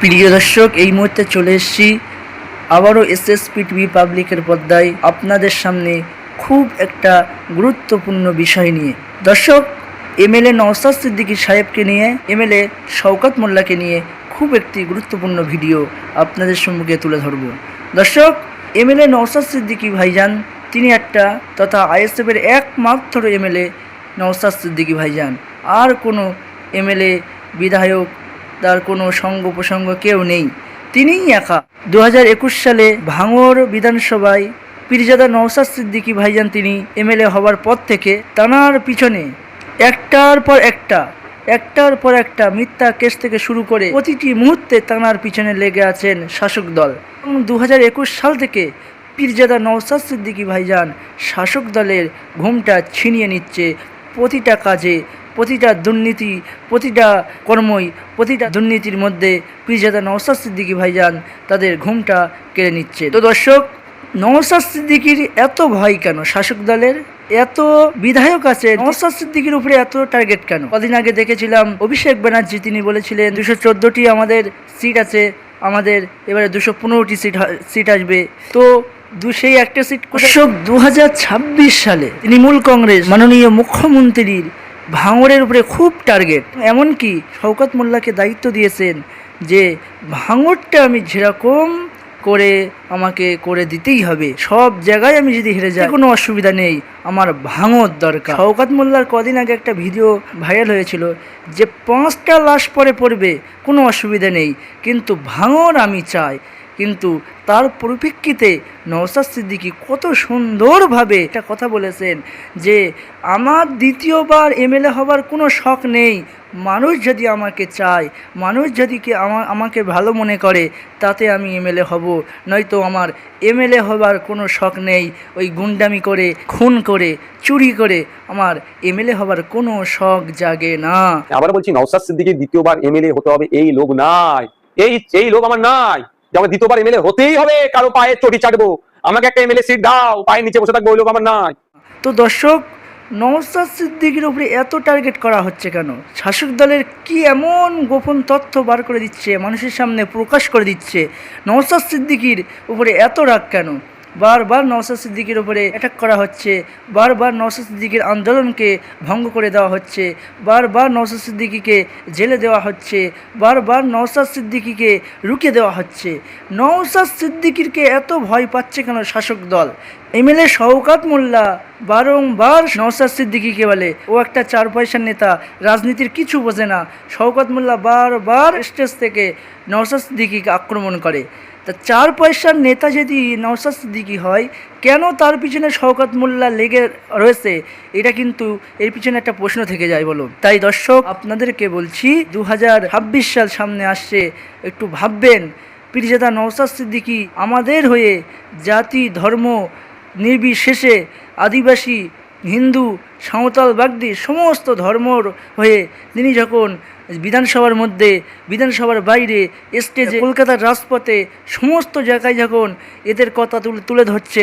প্রিয় দর্শক, এই মুহূর্তে চলে এসেছি আবারও এসএসপি টিভি পাবলিকের পর্দায় আপনাদের সামনে খুব একটা গুরুত্বপূর্ণ বিষয় নিয়ে। দর্শক এমএলএ নওসাদ সিদ্দিকী সাহেবকে নিয়ে এমএলএ শওকত মোল্লাকে নিয়ে খুব একটি গুরুত্বপূর্ণ ভিডিও আপনাদের সম্মুখে তুলে ধরব। দর্শক এমএলএ নওসাদ সিদ্দিকী ভাইজান, তিনি একটা তথা আইএসএফের একমাত্র এমএলএ নওসাদ সিদ্দিকী ভাইজান। আর কোনো এমএলএ বিধায়ক তার কোনো সঙ্গ প্রসঙ্গ কেউ নেই। তিনিই একা। দু হাজার একুশ সালে ভাঙর বিধানসভায় পীরজাদা নওসাদ সিদ্দিকি ভাইজান তিনি এমএলএ হওয়ার পর থেকে তানার পিছনে একটার পর একটা, একটার পর একটা মিথ্যা কেস থেকে শুরু করে প্রতিটি মুহূর্তে তানার পিছনে লেগে আছেন শাসক দল। দু হাজার একুশ সাল থেকে পীরজাদা নওসাদ সিদ্দিকি ভাইজান শাসক দলের ঘুমটা ছিনিয়ে নিচ্ছে প্রতিটা কাজে প্রতিটা দুর্নীতি, প্রতিটা কর্মই, প্রতিটা দুর্নীতির মধ্যে পীরজাদা নওসাদ সিদ্দিকী ভাইজান তাদের ঘুমটা কেড়ে নিচ্ছে তো দর্শক নওসাদ সিদ্দিকির এত ভয় কেন? শাসক দলের এত বিধায়ক আছে নওসাদ সিদ্দিকির উপরে এত টার্গেট কেন? কদিন আগে দেখেছিলাম অভিষেক ব্যানার্জি, তিনি বলেছিলেন, দুশো চোদ্দোটি আমাদের সিট আছে, আমাদের এবারে দুশো পনেরোটি সিট সিট আসবে। তো দু, সেই একটা সিট দু সালে তৃণমূল কংগ্রেস, মাননীয় মুখ্যমন্ত্রীর ভাঙড়ের উপরে খুব টার্গেট এমনকি শওকত মোল্লাকে দায়িত্ব দিয়েছেন যে, ভাঙড়টা আমি যেরকম করে আমাকে করে দিতেই হবে, সব জায়গায় আমি যদি হেরে যাই, কোনো অসুবিধা নেই, আমার ভাঙর দরকার। শওকত মোল্লার কদিন আগে একটা ভিডিও ভাইরাল হয়েছিল যে, পাঁচটা লাশ পরে পড়বে, কোনো অসুবিধা নেই, কিন্তু ভাঙর আমি চাই। কিন্তু তার পরিপ্রেক্ষিতে নওসাদ সিদ্দিকী কত সুন্দরভাবে একটা কথা বলেছেন যে, আমার দ্বিতীয়বার এমএলএ হবার কোনো শখ নেই। মানুষ যদি আমাকে চায়, মানুষ যদি কে আমা- আমাকে ভালো মনে করে, তাতে আমি এমএলএ হব। নয়তো আমার এমএলএ হবার কোনো শখ নেই। ওই গুন্ডামি করে, খুন করে, চুরি করে আমার এমএলএ হবার কোনো শখ জাগে না। আবার বলছি নওসাদ সিদ্দিকী দ্বিতীয়বার এমএলএ হতে হবে। এই লোক নাই। এই এই লোক আমার নাই। যে আমার দ্বিতীয়বার এমএলএ হতেই হবে, কারও পায়ে চটি চাটবো। আমাকে একটা এমএলএ সিট দাও পায়ের নিচে বসে থাকব, ওই লোক আমার নাই। তো দর্শক নওসাদ সিদ্দিকির উপরে এত টার্গেট করা হচ্ছে কেন? শাসক দলের কি এমন গোপন তথ্য বার করে দিচ্ছে, মানুষের সামনে প্রকাশ করে দিচ্ছে? নওসাদ সিদ্দিকির উপরে এত রাগ কেন? বারবার নওসাদ সিদ্দিকির উপরে অ্যাটাক করা হচ্ছে, বারবার নওসাদ সিদ্দিকির আন্দোলনকে ভঙ্গ করে দেওয়া হচ্ছে, বারবার নওসাদ সিদ্দিকিকে জেলে দেওয়া হচ্ছে, বারবার নওসাদ সিদ্দিকিকে রুখে দেওয়া হচ্ছে। নওসাদ সিদ্দিকিরকে এত ভয় পাচ্ছে কেন শাসক দল? এমএলএ শওকাত মোল্লা বারংবার নওসাদ সিদ্দিকিকে বলে, ও একটা চার পয়সার নেতা, রাজনীতির কিছু বোঝে না। শওকাত মোল্লা বারবার স্টেজ থেকে নওসাদ সিদ্দিকিকে আক্রমণ করে। তা চার পয়সার নেতা যদি নওসাদ সিদ্দিকি হয়, কেন তার পিছনে শওকাত মোল্লা লেগে রয়েছে? এটা কিন্তু এর পিছনে একটা প্রশ্ন থেকে যায় বলো তাই দর্শক, আপনাদেরকে বলছি দু হাজার ছাব্বিশ সাল সামনে আসছে, একটু ভাববেন, পীরজাদা নওসাদ সিদ্দিকী আমাদের হয়ে জাতি, ধর্ম, নির্বিশেষে আদিবাসী, হিন্দু, সাঁওতাল, বাগদি, সমস্ত ধর্মর হয়ে তিনি যখন বিধানসভার মধ্যে, বিধানসভার বাইরে, স্টেজে, কলকাতার রাজপথে সমস্ত জায়গায় যখন এদের কথা তুলে তুলে ধরছে,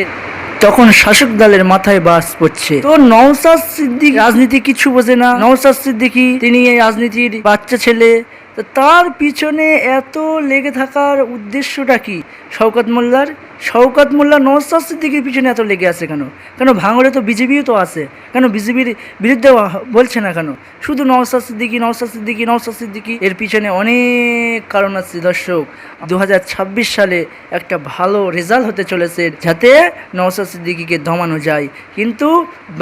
তখন শাসক দলের মাথায় বাস পড়ছে। তো নওসাদ সিদ্দিক রাজনীতি কিছু বোঝে না। নওসাদ সিদ্দিকি, তিনি এই রাজনীতির বাচ্চা ছেলে। তো তার পিছনে এত লেগে থাকার উদ্দেশ্যটা কি? শওকত মোল্লার? শওকত মোল্লা নওসাদ সিদ্দিকির পিছনে এত লেগে আছে কেন? কেন ভাঙড়ে তো বিজেপিও তো আছে? কেন বিজেপির বিরুদ্ধে বলছে না কেন? শুধু নওসাদ সিদ্দিকি নওসাদ সিদ্দিকি নওসাদ সিদ্দিকি, এর পিছনে অনেক কারণ আছে দর্শক। দু হাজার ছাব্বিশ সালে একটা ভালো রেজাল্ট হতে চলেছে যাতে নওসাদ সিদ্দিকিকে দমানো যায়। কিন্তু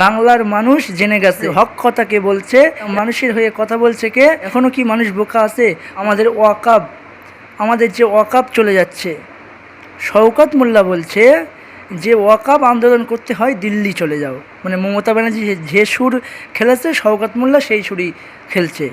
বাংলার মানুষ জেনে গেছে, হক কথাকে বলছে? মানুষের হয়ে কথা বলছে কে? এখনও কি মানুষ বোকা আছে? আমাদের ওয়াকাব, আমাদের যে ওয়াকাব চলে যাচ্ছে। শওকত মোল্লা বলছে যে, ওয়াকাব আন্দোলন করতে হয়, দিল্লি চলে যাও। মানে মমতা ব্যানার্জি যে- সুর খেলেছে, শওকত মোল্লা সেই সুরই খেলছে।